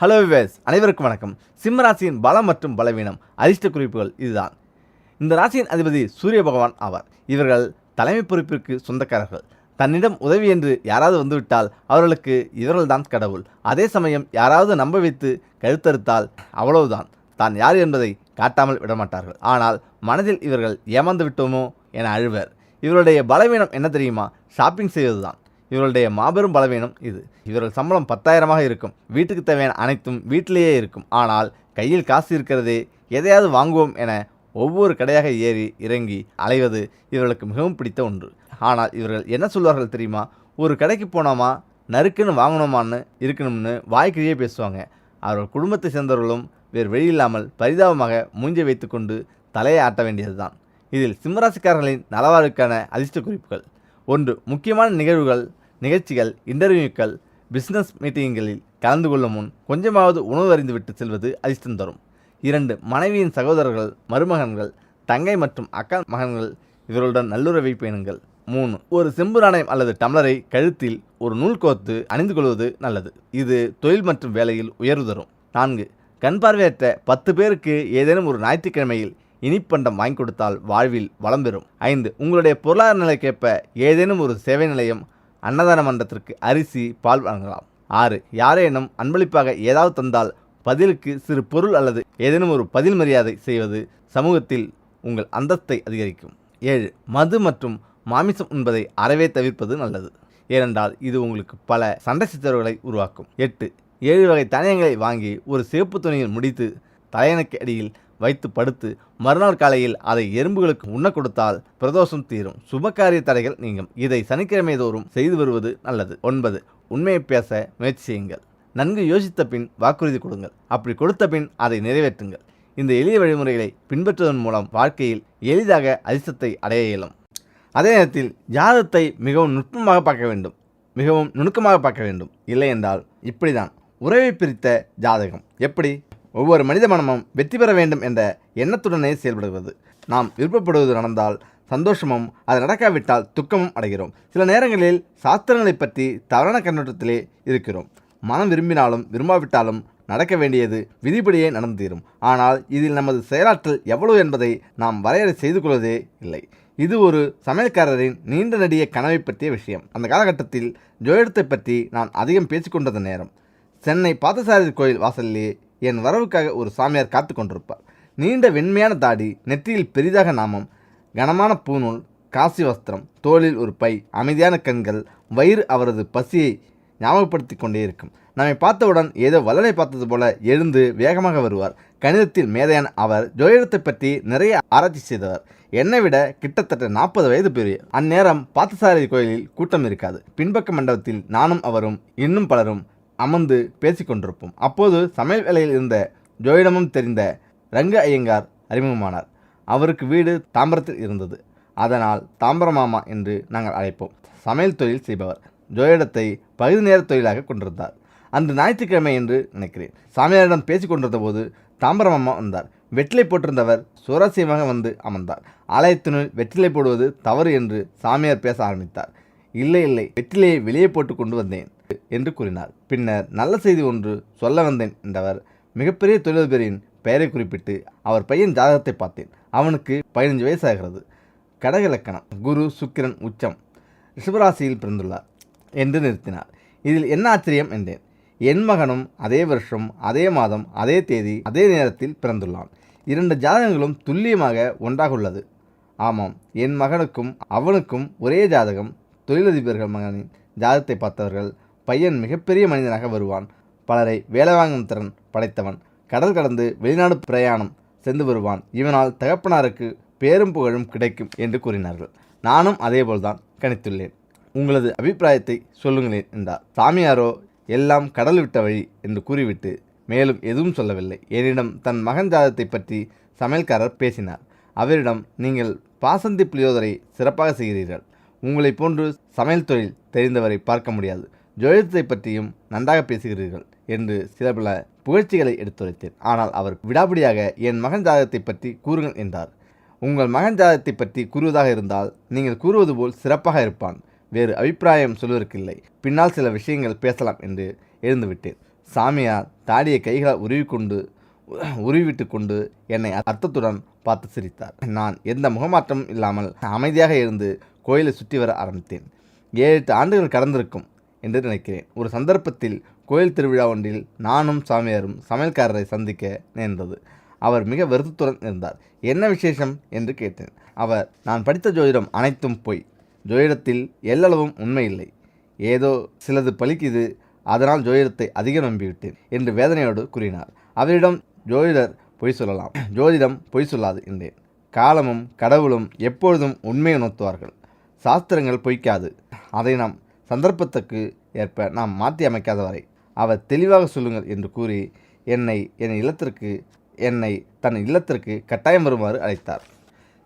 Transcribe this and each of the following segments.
Hello wives அனைவருக்கும் வணக்கம். சிம்ம ராசியின் பலம் மற்றும் பலவீனம். அதிர்ஷ்ட குறிப்புகள் இதுதான். இந்த ராசியின் அதிபதி சூரிய பகவான் ஆவார். இவர்கள் தலைமை பொறுப்பிற்கு சொந்தக்காரர்கள். தன்னிடம் உதவி என்று யாராவது வந்துவிட்டால் அவர்களுக்கு இவர்கள்தான் கடவுள். அதே சமயம் யாராவது நம்ப வைத்து கழுத்தறுத்தால் அவ்வளவுதான். தான் யார் என்பதை காட்டாமல் விடமாட்டார்கள். ஆனால் மனதில் இவர்கள் ஏமாந்து விட்டோமோ என அழுவர். இவருடைய பலவீனம் என்ன தெரியுமா? ஷாப்பிங் செய்வதுதான். இவர்களுடைய மாபெரும் பலவீனம் இது. இவர்கள் சம்பளம் பத்தாயிரமாக இருக்கும். வீட்டுக்கு தேவையான அனைத்தும் வீட்டிலேயே இருக்கும். ஆனால் கையில் காசு இருக்கிறதே எதையாவது வாங்குவோம் என ஒவ்வொரு கடையாக ஏறி இறங்கி அலைவது இவர்களுக்கு மிகவும் பிடித்த ஒன்று. ஆனால் இவர்கள் என்ன சொல்வார்கள் தெரியுமா? ஒரு கடைக்கு போனோமா? நறுக்குன்னு வாங்கணுமான்னு இருக்கணும்னு வாய்க்கிழியே பேசுவாங்க. அவர்கள் குடும்பத்தை சேர்ந்தவர்களும் வேறு வெளியில்லாமல் பரிதாபமாக மூஞ்சை வைத்துக்கொண்டு தலையை ஆட்ட வேண்டியதுதான். இதில் சிம்மராசிக்காரர்களின் நலவாழ்வுக்கான அதிர்ஷ்ட குறிப்புகள். ஒன்று முக்கியமான நிகழ்வுகள் நிகழ்ச்சிகள் இன்டர்வியூக்கள் பிஸ்னஸ் மீட்டிங்களில் கலந்து கொள்ளும் முன் கொஞ்சமாவது உணவு அறிந்துவிட்டு செல்வது அதிர்ஷ்டம் தரும். இரண்டு மனைவியின் சகோதரர்கள் மருமகன்கள் தங்கை மற்றும் அக்கா மகன்கள் இவர்களுடன் நல்லுறவை பேணுங்கள். மூணு ஒரு செம்பு நாணயம் அல்லது டம்ளரை கழுத்தில் ஒரு நூல் கோர்த்து அணிந்து கொள்வது நல்லது. இது தொழில் மற்றும் வேலையில் உயர்வு தரும். நான்கு கண் பார்வையற்ற பத்து பேருக்கு ஏதேனும் ஒரு ஞாயிற்றுக்கிழமையில் இனிப்பண்டம் வாங்கி கொடுத்தால் வாழ்வில் வளம் பெறும். ஐந்து உங்களுடைய பொருளாதார நிலைக்கேற்ப ஏதேனும் ஒரு சேவை நிலையம் அன்னதான மன்றத்திற்கு அரிசி பால் வழங்கலாம். ஆறு யாரேனும் அன்பளிப்பாக ஏதாவது தந்தால் பதிலுக்கு சிறு பொருள் அல்லது ஏதேனும் ஒரு பதில் மரியாதை செய்வது சமூகத்தில் உங்கள் அந்தஸ்தை அதிகரிக்கும். ஏழு மது மற்றும் மாமிசம் உண்பதை அறவே தவிர்ப்பது நல்லது. ஏனென்றால் இது உங்களுக்கு பல சண்டை சித்தரவுகளை உருவாக்கும். எட்டு ஏழு வகை தானியங்களை வாங்கி ஒரு சிவப்பு துணியில் முடித்து தலையணைக்கு அடியில் வைத்து படுத்து மறுநாள் காலையில் அதை எறும்புகளுக்கு உண்ண கொடுத்தால் பிரதோஷம் தீரும். சுபகாரிய தடைகள் நீங்கும். இதை சனிக்கிழமை தோறும் செய்து வருவது நல்லது. ஒன்பது. உண்மையை பேச முயற்சி செய்யுங்கள். நன்கு யோசித்த பின் வாக்குறுதி கொடுங்கள். அப்படி கொடுத்த பின் அதை நிறைவேற்றுங்கள். இந்த எளிய வழிமுறைகளை பின்பற்றுவதன் மூலம் வாழ்க்கையில் எளிதாக அதிர்ஷ்டத்தை அடைய இயலும். அதே நேரத்தில் ஜாதகத்தை மிகவும் நுட்பமாக பார்க்க வேண்டும். மிகவும் நுணுக்கமாக பார்க்க வேண்டும். இல்லை என்றால் இப்படிதான் உறவை பிரித்த ஜாதகம். எப்படி? ஒவ்வொரு மனித மனமும் வெற்றி பெற வேண்டும் என்ற எண்ணத்துடனே செயல்படுகிறது. நாம் விருப்பப்படுவது நடந்தால் சந்தோஷமும் அது நடக்காவிட்டால் துக்கமும் அடைகிறோம். சில நேரங்களில் சாஸ்திரங்களை பற்றி தவறான கண்ணோட்டத்திலே இருக்கிறோம். மனம் விரும்பினாலும் விரும்பாவிட்டாலும் நடக்க வேண்டியது விதிப்படியே நடந்தீரும். ஆனால் இதில் நமது செயலாற்றல் எவ்வளவு என்பதை நாம் வரையறை செய்து கொள்வதே இல்லை. இது ஒரு சமையல்காரரின் நீண்ட நெடிய கனவை பற்றிய விஷயம். அந்த காலகட்டத்தில் ஜோயிடத்தை பற்றி நான் அதிகம் பேசிக்கொண்டது நேரம். சென்னை பார்த்தசாரதி கோயில் வாசலிலே என் வரவுக்காக ஒரு சாமியார் காத்து கொண்டிருப்பார் நீண்ட வெண்மையான தாடி நெற்றியில் பெரிதாக நாமம் கனமான பூநூல் காசி வஸ்திரம் தோளில் ஒரு பை அமைதியான கண்கள் வயிறு அவரது பசியை ஞாபகப்படுத்தி கொண்டே இருக்கும். நம்மை பார்த்தவுடன் ஏதோ வல்லலை பார்த்தது போல எழுந்து வேகமாக வருவார். கணிதத்தில் மேதையான அவர் ஜோதிடத்தை பற்றி நிறைய ஆராய்ச்சி செய்தவர். என்னை விட கிட்டத்தட்ட நாற்பது வயது பெரிய. அந்நேரம் பார்த்தசாரதி கோயிலில் கூட்டம் இருக்காது. பின்பக்க மண்டபத்தில் நானும் அவரும் இன்னும் பலரும் அமர்ந்து பேசிக்கொண்டிருப்போம். அப்போது சமையல் வேலையில் இருந்த ஜோயிடமும் தெரிந்த ரங்க ஐயங்கார் அறிமுகமானார். அவருக்கு வீடு தாம்பரத்தில் இருந்தது. அதனால் தாம்பரமாமா என்று நாங்கள் அழைப்போம். சமையல் தொழில் செய்பவர். ஜோயிடத்தை பகுதி நேர தொழிலாக கொண்டிருந்தார். அன்று ஞாயிற்றுக்கிழமை என்று நினைக்கிறேன். சாமியாரிடம் பேசிக் கொண்டிருந்த போது தாம்பரமாமா வந்தார். வெற்றிலை போட்டிருந்தவர் சுவாரஸ்யமாக வந்து அமர்ந்தார். ஆலயத்தினுள் வெற்றிலை போடுவது தவறு என்று சாமியார் பேச ஆரம்பித்தார். இல்லை இல்லை வெற்றிலையை வெளியே போட்டு கொண்டு வந்தேன். என்று கூறினார். பின்னர் நல்ல செய்தி ஒன்று சொல்ல வந்தேன் என்றவர் மிகப்பெரிய தொழிலதிபரின் பெயரை குறிப்பிட்டு அவர் பையன் ஜாதகத்தை பார்த்தேன். அவனுக்கு பதினஞ்சு வயசாகிறது கடக இலக்கணம் குரு சுக்கிரன் உச்சம் ரிஷபராசியில் பிறந்துள்ளார் என்று நிறுத்தினார். இதில் என்ன ஆச்சரியம் என்றேன். என் மகனும் அதே வருஷம் அதே மாதம் அதே தேதி அதே நேரத்தில் பிறந்துள்ளான். இரண்டு ஜாதகங்களும் துல்லியமாக ஒன்றாக உள்ளது. ஆமாம் என் மகனுக்கும் அவனுக்கும் ஒரே ஜாதகம் தொழிலதிபர்கள் மகனின் ஜாதகத்தை பார்த்தவர்கள் பையன் மிகப்பெரிய மனிதனாக வருவான். பலரை வேலை வாங்கும் திறன் படைத்தவன். கடல் கடந்து வெளிநாடு பிரயாணம் சென்று வருவான். இவனால் தகப்பனாருக்கு பேரும் புகழும் கிடைக்கும் என்று கூறினார்கள். நானும் அதேபோல்தான் கணித்துள்ளேன். உங்களது அபிப்பிராயத்தை சொல்லுங்களேன் என்றார். சாமியாரோ எல்லாம் கடல் விட்ட வழி என்று கூறிவிட்டு மேலும் எதுவும் சொல்லவில்லை. என்னிடம் தன் மகன் ஜாதத்தை பற்றி சமையல்காரர் பேசினார். அவரிடம் நீங்கள் பாசந்தி புளியோதரை சிறப்பாக செய்கிறீர்கள். உங்களைப் போன்று சமையல் தொழில் தெரிந்தவரை பார்க்க முடியாது. ஜோதிடத்தை பற்றியும் நன்றாக பேசுகிறீர்கள் என்று சில பல புகழ்ச்சிகளை எடுத்துரைத்தேன். ஆனால் அவர் விடாபிடியாக என் மகன் ஜாதகத்தை பற்றி கூறுங்கள் என்றார். உங்கள் மகன் ஜாதகத்தை பற்றி கூறுவதாக இருந்தால் நீங்கள் கூறுவது போல் சிறப்பாக இருப்பான். வேறு அபிப்பிராயம் சொல்வதற்கில்லை. பின்னால் சில விஷயங்கள் பேசலாம் என்று எழுந்துவிட்டேன். சாமியார் தாடியை கைகளால் உருவிக்கொண்டு உருவிட்டு கொண்டு என்னை அர்த்தத்துடன் பார்த்து சிரித்தார். நான் எந்த முகமாற்றமும் இல்லாமல் அமைதியாக இருந்து கோயிலை சுற்றி வர ஆரம்பித்தேன். ஏழு எட்டு ஆண்டுகள் கடந்திருக்கும். என்று நினைக்கிறேன். ஒரு சந்தர்ப்பத்தில் கோயில் திருவிழா ஒன்றில் நானும் சாமியாரும் சமையல்காரரை சந்திக்க நேர்ந்தது. அவர் மிக வருத்தத்துடன் இருந்தார். என்ன விசேஷம்? என்று கேட்டேன். அவர் நான் படித்த ஜோதிடம் அனைத்தும் பொய். ஜோதிடத்தில் எல்லளவும் உண்மை இல்லை ஏதோ சிலது பலிக்குது அதனால் ஜோதிடத்தை அதிகம் நம்பிவிட்டேன் என்று வேதனையோடு கூறினார். அவரிடம் ஜோதிடர் பொய் சொல்லலாம். ஜோதிடம் பொய் சொல்லாது என்றேன். காலமும் கடவுளும் எப்பொழுதும் உண்மையை உணர்த்துவார்கள். சாஸ்திரங்கள் பொய்க்காது. அதை நாம் சந்தர்ப்பத்துக்கு ஏற்ப நாம் மாற்றி அமைக்காதவரை. அவர் தெளிவாக சொல்லுங்கள் என்று கூறி என்னை என் இல்லத்திற்கு என்னை தன் இல்லத்திற்கு கட்டாயம் வருமாறு அழைத்தார்.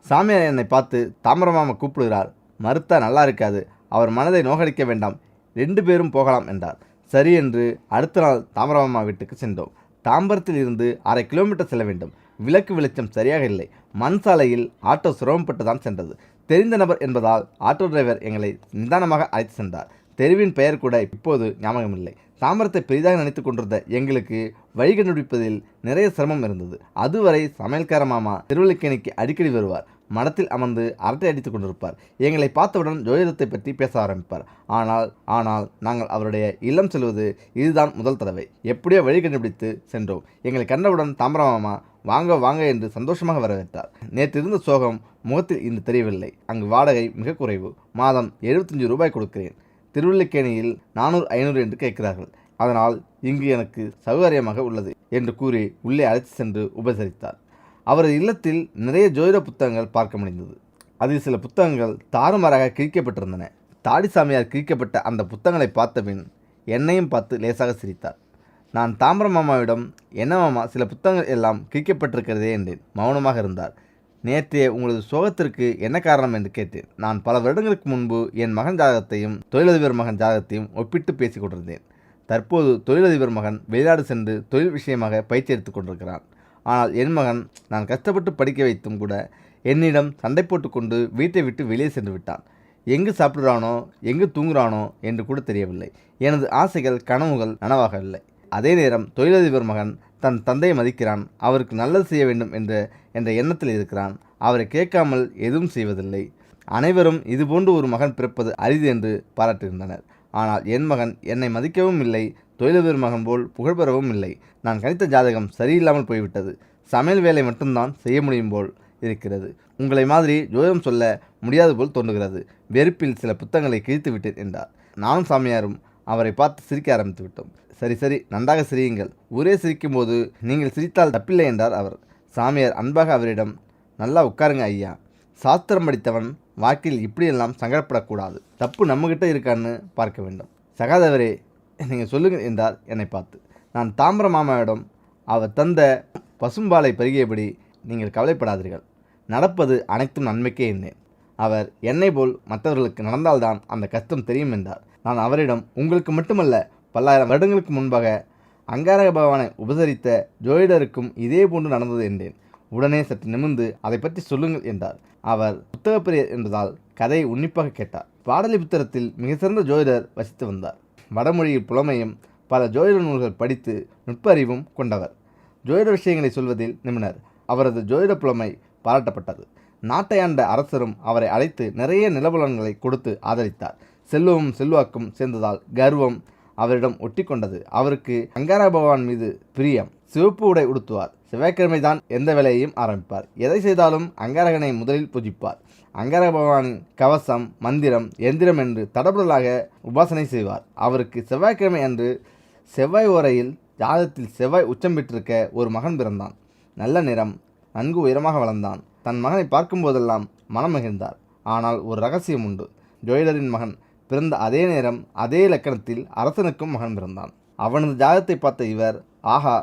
சாமியார் என்னை பார்த்து தாமிரமாமா கூப்பிடுகிறார். மறுத்தா நல்லா இருக்காது. அவர் மனதை நோகடிக்க வேண்டாம். ரெண்டு பேரும் போகலாம் என்றார். சரி என்று அடுத்த நாள் தாமரமாமா வீட்டுக்கு சென்றோம். தாம்பரத்தில் இருந்து அரை கிலோமீட்டர் செல்ல வேண்டும். விளக்கு வெளிச்சம் சரியாக இல்லை. மண் சாலையில் ஆட்டோ சிரமப்பட்டு தான் சென்றது. தெரிந்த நபர் என்பதால் ஆட்டோ டிரைவர் எங்களை நிதானமாக அழைத்து சென்றார். தெருவின் பெயர் கூட இப்போது ஞாபகமில்லை. தாம்பரத்தை பெரிதாக நினைத்து கொண்டிருந்த எங்களுக்கு வழி கண்டுபிடிப்பதில் நிறைய சிரமம் இருந்தது. அதுவரை சமையல்கார மாமா திருவள்ளிக்கேணிக்கு அடிக்கடி வருவார். மடத்தில் அமர்ந்து அரட்டை அடித்துக் கொண்டிருப்பார். எங்களை பார்த்தவுடன் ஜோதிடத்தை பற்றி பேச ஆரம்பிப்பார். ஆனால் ஆனால் நாங்கள் அவருடைய இல்லம் செல்வது இதுதான் முதல் தடவை. எப்படியோ வழி கண்டுபிடித்து சென்றோம். எங்களை கண்டவுடன் தாமரமாமா வாங்க வாங்க என்று சந்தோஷமாக வரவேற்றார். நேற்று இருந்த சோகம் முகத்தில் இன்று தெரியவில்லை. அங்கு வாடகை மிக குறைவு. மாதம் எழுபத்தஞ்சு ரூபாய் கொடுக்கிறேன். திருவள்ளிக்கேணியில் நானூறு ஐநூறு என்று கேட்கிறார்கள். அதனால் இங்கு எனக்கு சௌகரியமாக உள்ளது என்று கூறி உள்ளே அழைத்து சென்று உபசரித்தார். அவரது இல்லத்தில் நிறைய ஜோதிட புத்தகங்கள் பார்க்க முடிந்தது அதில் சில புத்தகங்கள் தாறுமாறாக கிழிக்கப்பட்டிருந்தன. தாடிசாமியார் கிழிக்கப்பட்ட அந்த புத்தகங்களை பார்த்தபின் என்னையும் பார்த்து லேசாக சிரித்தார். நான் தாம்பரம் மாமாவிடம் என்ன மாமா சில புத்தகங்கள் எல்லாம் கிழிக்கப்பட்டிருக்கிறதே என்றேன். மௌனமாக இருந்தார். நேற்றே உங்களது சோகத்திற்கு என்ன காரணம் என்று கேட்டேன். நான் பல வருடங்களுக்கு முன்பு என் மகன் ஜாதகத்தையும் தொழிலதிபர் மகன் ஜாதகத்தையும் ஒப்பிட்டு பேசிக் கொண்டிருந்தேன். தற்போது தொழிலதிபர் மகன் வெளிநாடு சென்று தொழில் விஷயமாக பயிற்சி எடுத்துக் கொண்டிருக்கிறான். ஆனால் என் மகன் நான் கஷ்டப்பட்டு படிக்க வைத்தும் கூட என்னிடம் சண்டை போட்டுக்கொண்டு வீட்டை விட்டு வெளியே சென்று விட்டான். எங்கு சாப்பிடுறானோ எங்கு தூங்குறானோ என்று கூட தெரியவில்லை. எனது ஆசைகள் கனவுகள் நனவாகவில்லை அதே நேரம் தொழிலதிபர் மகன் தன் தந்தையை மதிக்கிறான். அவருக்கு நல்லது செய்ய வேண்டும் என்ற என்ற எண்ணத்தில் இருக்கிறான். அவரை கேட்காமல் எதுவும் செய்வதில்லை. அனைவரும் இதுபோன்று ஒரு மகன் பிறப்பது அரிது என்று பாராட்டுகின்றனர். ஆனால் என் மகன் என்னை மதிக்கவும் இல்லை தொழிலதிபர் மகன் போல் புகழ்பெறவும் இல்லை. நான் கணித்த ஜாதகம் சரியில்லாமல் போய்விட்டது. சமையல் வேலை மட்டும்தான் செய்ய முடியும் போல் இருக்கிறது. உங்களை மாதிரி ஜோதிடம் சொல்ல முடியாது போல் தோன்றுகிறது. வெறுப்பில் சில புத்தகங்களை கிழித்து விட்டேன் என்றார். நானும் சாமியாரும் அவரை பார்த்து சிரிக்க ஆரம்பித்து விட்டோம் சரி சரி நன்றாக சிரியுங்கள். ஊரே சிரிக்கும்போது நீங்கள் சிரித்தால் தப்பில்லை என்றார் அவர். சாமியார் அன்பாக அவரிடம் நல்லா உட்காருங்க ஐயா. சாஸ்திரம் படித்தவன் வாழ்க்கையில் இப்படியெல்லாம் சங்கடப்படக்கூடாது. தப்பு நம்மகிட்ட இருக்கான்னு பார்க்க வேண்டும். சகாதவரே நீங்கள் சொல்லுங்கள் என்றார் என்னை பார்த்து. நான் தாம்பர மாமாவிடம் அவர் தந்த பசும்பாலை பருகியபடி நீங்கள் கவலைப்படாதீர்கள். நடப்பது அனைத்தும் நன்மைக்கே என்னேன் அவர் என்னை போல் மற்றவர்களுக்கு நடந்தால்தான் அந்த கஷ்டம் தெரியும் என்றார். நான் அவரிடம் உங்களுக்கு மட்டுமல்ல பல்லாயிரம் வருடங்களுக்கு முன்பாக அங்காரக பகவானை உபசரித்த ஜோதிடருக்கும் இதே போன்று நடந்தது என்றேன். உடனே சற்று நிமிர்ந்து அதை பற்றி சொல்லுங்கள் என்றார். அவர் புத்தகப்பிரியர் என்பதால் கதையை உன்னிப்பாக கேட்டார். பாடலிபுத்திரத்தில் மிக சிறந்த ஜோதிடர் வசித்து வந்தார். வடமொழியில் புலமையும் பல ஜோதிட நூல்கள் படித்து நுட்ப அறிவும் கொண்டவர். ஜோதிட விஷயங்களை சொல்வதில் நிபுணர். அவரது ஜோதிட புலமை பாராட்டப்பட்டது. நாட்டை ஆண்ட அரசரும் அவரை அழைத்து நிறைய நிலபுலன்களை கொடுத்து ஆதரித்தார். செல்வமும் செல்வாக்கும் சேர்ந்ததால் கர்வம் அவரிடம் ஒட்டி கொண்டது அவருக்கு அங்கார பகவான் மீது பிரியம். சிவப்பு உடை உடுத்துவார். செவ்வாய்க்கிழமை தான் எந்த வேலையையும் ஆரம்பிப்பார். எதை செய்தாலும் அங்காரகனை முதலில் பூஜிப்பார். அங்கார பகவானின் கவசம் மந்திரம் எந்திரம் என்று தடபுடலாக உபாசனை செய்வார். அவருக்கு செவ்வாய்க்கிழமை அன்று செவ்வாய் ஓரையில் ஜாதத்தில் செவ்வாய் உச்சம் பெற்றிருக்க ஒரு மகன் பிறந்தான். நல்ல நிறம் நன்கு உயரமாக வளர்ந்தான். தன் மகனை பார்க்கும்போதெல்லாம் மனம் மகிழ்ந்தார். ஆனால் ஒரு ரகசியம் உண்டு. ஜோயிடரின் மகன் பிறந்த அதே நேரம் அதே இலக்கணத்தில் அரசனுக்கும் மகன் பிறந்தான். அவனது ஜாதகத்தை பார்த்த இவர் ஆஹா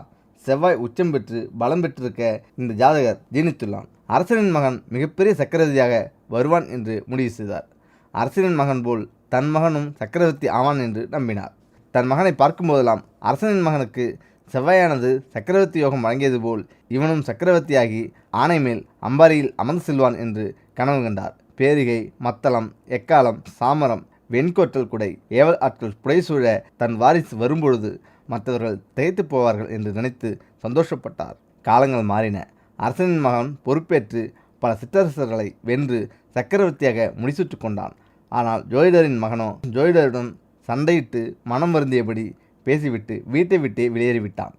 செவ்வாய் உச்சம் பெற்று பலம் பெற்றிருக்க இந்த ஜாதகர் ஜீனித்துள்ளான். அரசனின் மகன் மிகப்பெரிய சக்கரவர்த்தியாக வருவான் என்று முடிவு செய்தார். அரசனின் மகன் போல் தன் மகனும் சக்கரவர்த்தி ஆவான் என்று நம்பினார். தன் மகனை பார்க்கும்போதெல்லாம் அரசனின் மகனுக்கு செவ்வாயானது சக்கரவர்த்தி யோகம் வழங்கியது போல் இவனும் சக்கரவர்த்தியாகி ஆணை மேல் அம்பாரியில் அமர்ந்து செல்வான் என்று கனவு கண்டார். பேரிகை மத்தளம் எக்காலம் சாமரம் வெண்கோற்றல் குடை ஏவல் ஆட்கள் புடைசூழ தன் வாரிசு வரும்பொழுது மற்றவர்கள் திகைத்து போவார்கள் என்று நினைத்து சந்தோஷப்பட்டார். காலங்கள் மாறின. அரசனின் மகன் பொறுப்பேற்று பல சிற்றரசர்களை வென்று சக்கரவர்த்தியாக முடிசூட்டு கொண்டான். ஆனால் ஜோதிடரின் மகனோ ஜோதிடருடன் சண்டையிட்டு மனம் வருந்தியபடி பேசிவிட்டு வீட்டை விட்டே வெளியேறிவிட்டான்.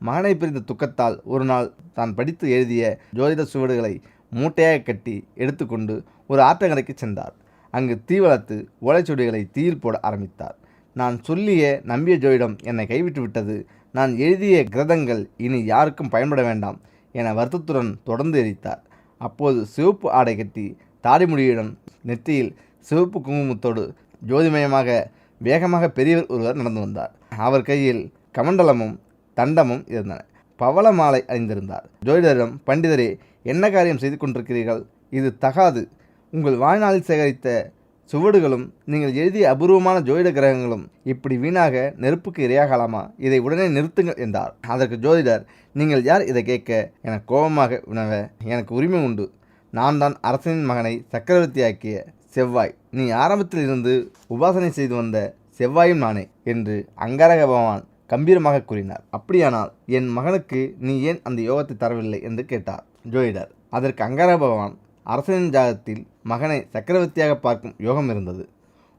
மகனை பிரிந்த துக்கத்தால் ஒரு நாள் தான் படித்து எழுதிய ஜோதிட சுவடுகளை மூட்டையாக கட்டி எடுத்துக்கொண்டு ஒரு ஆற்றங்கரைக்கு சென்றார். அங்கு தீ வளர்த்து ஓலைச்சுவடிகளை தீயில் போட ஆரம்பித்தார். நான் சொல்லிய நம்பிய ஜோயிடம் என்னை கைவிட்டு விட்டது. நான் எழுதிய கிரதங்கள் இனி யாருக்கும் பயன்பட வேண்டாம் என வருத்தத்துடன் தொடர்ந்து எரித்தார். அப்போது சிவப்பு ஆடை கட்டி தாடிமுடியுடன் நெற்றியில் சிவப்பு குங்குமத்தோடு ஜோதிமயமாக வேகமாக பெரியவர் ஒருவர் நடந்து வந்தார். அவர் கையில் கமண்டலமும் தண்டமும் இருந்தன. பவள மாலை அணிந்திருந்தார். ஜோதிடரிடம் பண்டிதரே என்ன காரியம் செய்து கொண்டிருக்கிறீர்கள்? இது தகாது. உங்கள் வாழ்நாளில் சேகரித்த சுவடுகளும் நீங்கள் எழுதிய அபூர்வமான ஜோதிட கிரகங்களும் இப்படி வீணாக நெருப்புக்கு இரையாகலாமா? இதை உடனே நிறுத்துங்கள் என்றார். அதற்கு ஜோதிடர் நீங்கள் யார் இதை கேட்க? என கோபமாக வினவ எனக்கு உரிமை உண்டு. நான் தான் அரசனின் மகனை சக்கரவர்த்தியாக்கிய செவ்வாய். நீ ஆரம்பத்தில் இருந்து உபாசனை செய்து வந்த செவ்வாயும் நானே என்று அங்காரக பகவான் கம்பீரமாக கூறினார். அப்படியானால் என் மகனுக்கு நீ ஏன் அந்த யோகத்தை தரவில்லை? என்று கேட்டார். ஜோதிடர் அதற்கு அங்காரக பகவான் அரசனின் ஜாதத்தில் மகனை சக்கரவர்த்தியாக பார்க்கும் யோகம் இருந்தது.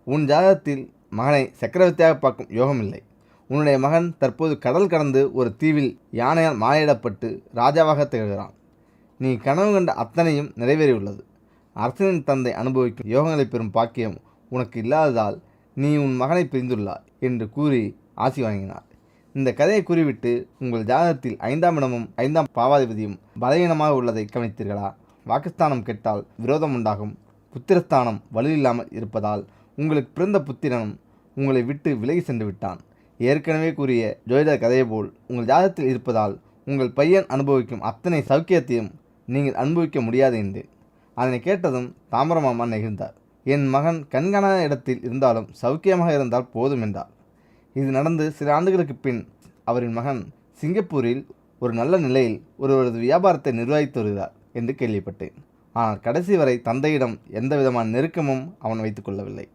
உன் ஜாதகத்தில் மகனை சக்கரவர்த்தியாக பார்க்கும் யோகம் இல்லை. உன்னுடைய மகன் தற்போது கடல் கடந்து ஒரு தீவில் யானையால் மாலையிடப்பட்டு ராஜாவாக திகழ்கிறான். நீ கனவு கண்ட அத்தனையும் நிறைவேறியுள்ளது. அரசனின் தந்தை அனுபவிக்கும் யோகங்களை பெறும் பாக்கியம் உனக்கு இல்லாததால் நீ உன் மகனை பிரிந்துள்ளாய் என்று கூறி ஆசி வாங்கினார். இந்த கதையை கூறிவிட்டு உங்கள் ஜாதகத்தில் ஐந்தாம் இடமும் ஐந்தாம் பாவாதிபதியும் பலவீனமாக உள்ளதை கவனித்தீர்களா? வாக்குஸ்தானம் கெட்டால் விரோதம் உண்டாகும் புத்திரஸ்தானம் வலுவில்லாமல் இருப்பதால் உங்களுக்கு பிறந்த புத்திரனும் உங்களை விட்டு விலகி சென்று விட்டான். ஏற்கனவே கூறிய ஜோதிட கதையை போல் உங்கள் ஜாதகத்தில் இருப்பதால் உங்கள் பையன் அனுபவிக்கும் அத்தனை சௌக்கியத்தையும் நீங்கள் அனுபவிக்க முடியாது என்று. அதனை கேட்டதும் தாமரமாமா நெகிழ்ந்தார். என் மகன் கண்காணாத இடத்தில் இருந்தாலும் சௌக்கியமாக இருந்தால் போதும் என்றார். இது நடந்து சில ஆண்டுகளுக்கு பின் அவரின் மகன் சிங்கப்பூரில் ஒரு நல்ல நிலையில் ஒருவரது வியாபாரத்தை நிர்வகித்து வருகிறார். என்று கேள்விப்பட்டேன். ஆனால் கடைசி வரை தந்தையிடம் எந்தவிதமான நெருக்கமும் அவன் வைத்துக்கொள்ளவில்லை